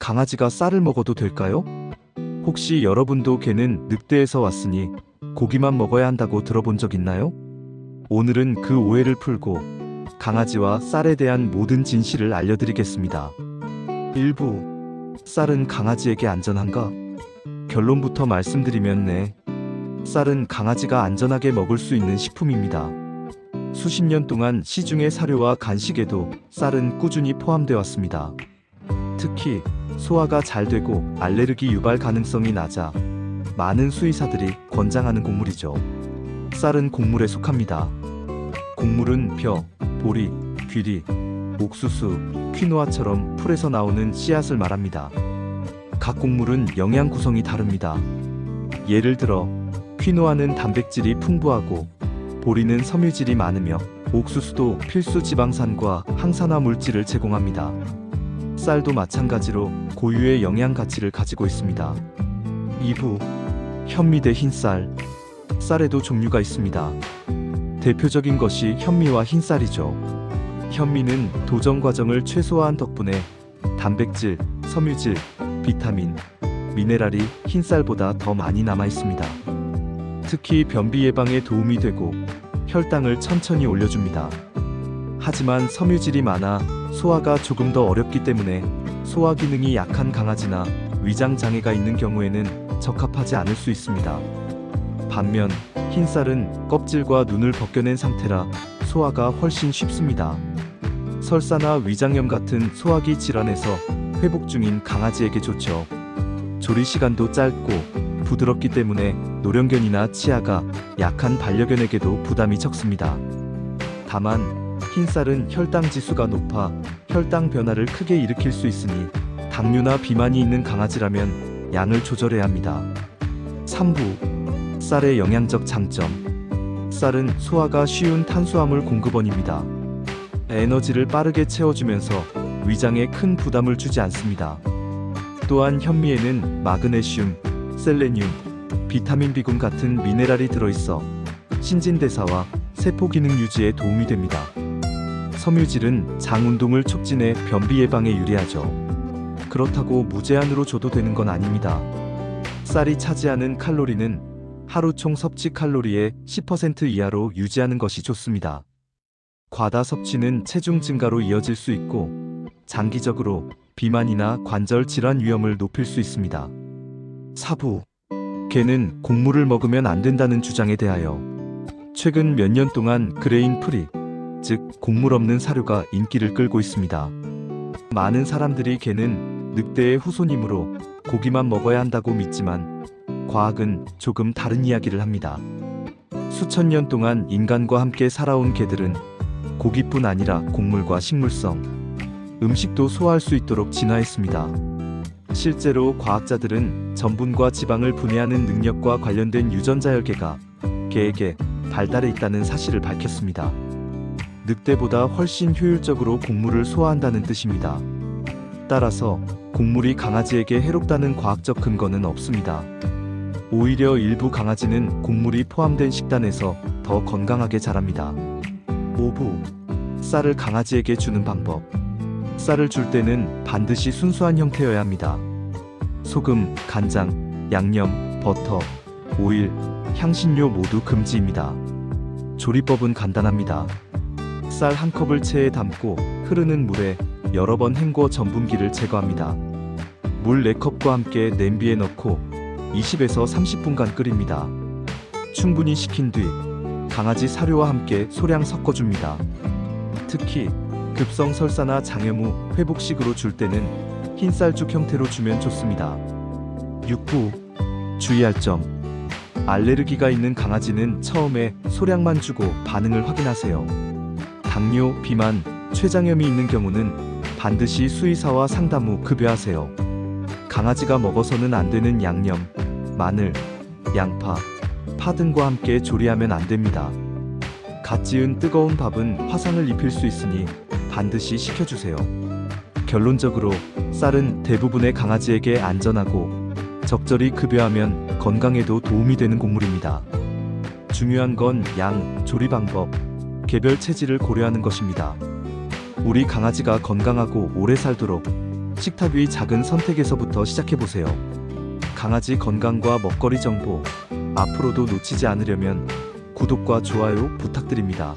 강아지가 쌀을 먹어도 될까요? 혹시 여러분도 개는 늑대에서 왔으니 고기만 먹어야 한다고 들어본 적 있나요? 오늘은 그 오해를 풀고 강아지와 쌀에 대한 모든 진실을 알려드리겠습니다. 1부 쌀은 강아지에게 안전한가? 결론부터 말씀드리면 네. 쌀은 강아지가 안전하게 먹을 수 있는 식품입니다. 수십 년 동안 시중의 사료와 간식에도 쌀은 꾸준히 포함되어 왔습니다. 특히 소화가 잘 되고 알레르기 유발 가능성이 낮아 많은 수의사들이 권장하는 곡물이죠. 쌀은 곡물에 속합니다. 곡물은 벼, 보리, 귀리, 옥수수, 퀴노아처럼 풀에서 나오는 씨앗을 말합니다. 각 곡물은 영양 구성이 다릅니다. 예를 들어 퀴노아는 단백질이 풍부하고 보리는 섬유질이 많으며 옥수수도 필수 지방산과 항산화 물질을 제공합니다. 쌀도 마찬가지로 고유의 영양 가치를 가지고 있습니다. 2부 현미 대 흰쌀 쌀에도 종류가 있습니다. 대표적인 것이 현미와 흰쌀이죠. 현미는 도정 과정을 최소화한 덕분에 단백질, 섬유질, 비타민, 미네랄이 흰쌀보다 더 많이 남아 있습니다. 특히 변비 예방에 도움이 되고 혈당을 천천히 올려줍니다. 하지만 섬유질이 많아 소화가 조금 더 어렵기 때문에 소화 기능이 약한 강아지나 위장 장애가 있는 경우에는 적합하지 않을 수 있습니다. 반면 흰쌀은 껍질과 눈을 벗겨낸 상태라 소화가 훨씬 쉽습니다. 설사나 위장염 같은 소화기 질환에서 회복 중인 강아지에게 좋죠. 조리 시간도 짧고 부드럽기 때문에 노령견이나 치아가 약한 반려견에게도 부담이 적습니다. 다만 흰쌀은 혈당 지수가 높아 혈당 변화를 크게 일으킬 수 있으니 당뇨나 비만이 있는 강아지라면 양을 조절해야 합니다. 3부 쌀의 영양적 장점 쌀은 소화가 쉬운 탄수화물 공급원입니다. 에너지를 빠르게 채워주면서 위장에 큰 부담을 주지 않습니다. 또한 현미에는 마그네슘, 셀레늄, 비타민 B군 같은 미네랄이 들어있어 신진대사와 세포 기능 유지에 도움이 됩니다. 섬유질은 장 운동을 촉진해 변비 예방에 유리하죠. 그렇다고 무제한으로 줘도 되는 건 아닙니다. 쌀이 차지하는 칼로리는 하루 총 섭취 칼로리의 10% 이하로 유지하는 것이 좋습니다. 과다 섭취는 체중 증가로 이어질 수 있고 장기적으로 비만이나 관절 질환 위험을 높일 수 있습니다. 사부 개는 곡물을 먹으면 안 된다는 주장에 대하여 최근 몇 년 동안 그레인 프리 즉 곡물 없는 사료가 인기를 끌고 있습니다. 많은 사람들이 개는 늑대의 후손이므로 고기만 먹어야 한다고 믿지만 과학은 조금 다른 이야기를 합니다. 수천 년 동안 인간과 함께 살아온 개들은 고기뿐 아니라 곡물과 식물성, 음식도 소화할 수 있도록 진화했습니다. 실제로 과학자들은 전분과 지방을 분해하는 능력과 관련된 유전자 열개가 개에게 발달해 있다는 사실을 밝혔습니다. 늑대보다 훨씬 효율적으로 곡물을 소화한다는 뜻입니다. 따라서 곡물이 강아지에게 해롭다는 과학적 근거는 없습니다. 오히려 일부 강아지는 곡물이 포함된 식단에서 더 건강하게 자랍니다. 5부 쌀을 강아지에게 주는 방법 쌀을 줄 때는 반드시 순수한 형태여야 합니다. 소금, 간장, 양념, 버터, 오일, 향신료 모두 금지입니다. 조리법은 간단합니다. 쌀 한 컵을 체에 담고 흐르는 물에 여러 번 헹궈 전분기를 제거합니다. 물 4컵과 함께 냄비에 넣고 20에서 30분간 끓입니다. 충분히 식힌 뒤 강아지 사료와 함께 소량 섞어줍니다. 특히 급성 설사나 장염 후 회복식으로 줄 때는 흰쌀죽 형태로 주면 좋습니다. 6부 주의할 점 알레르기가 있는 강아지는 처음에 소량만 주고 반응을 확인하세요. 당뇨, 비만, 췌장염이 있는 경우는 반드시 수의사와 상담 후 급여하세요. 강아지가 먹어서는 안 되는 양념, 마늘, 양파, 파 등과 함께 조리하면 안 됩니다. 갓 지은 뜨거운 밥은 화상을 입힐 수 있으니 반드시 식혀주세요. 결론적으로 쌀은 대부분의 강아지에게 안전하고 적절히 급여하면 건강에도 도움이 되는 곡물입니다. 중요한 건 양, 조리 방법, 개별 체질을 고려하는 것입니다. 우리 강아지가 건강하고 오래 살도록 식탁 위 작은 선택에서부터 시작해보세요. 강아지 건강과 먹거리 정보, 앞으로도 놓치지 않으려면 구독과 좋아요 부탁드립니다.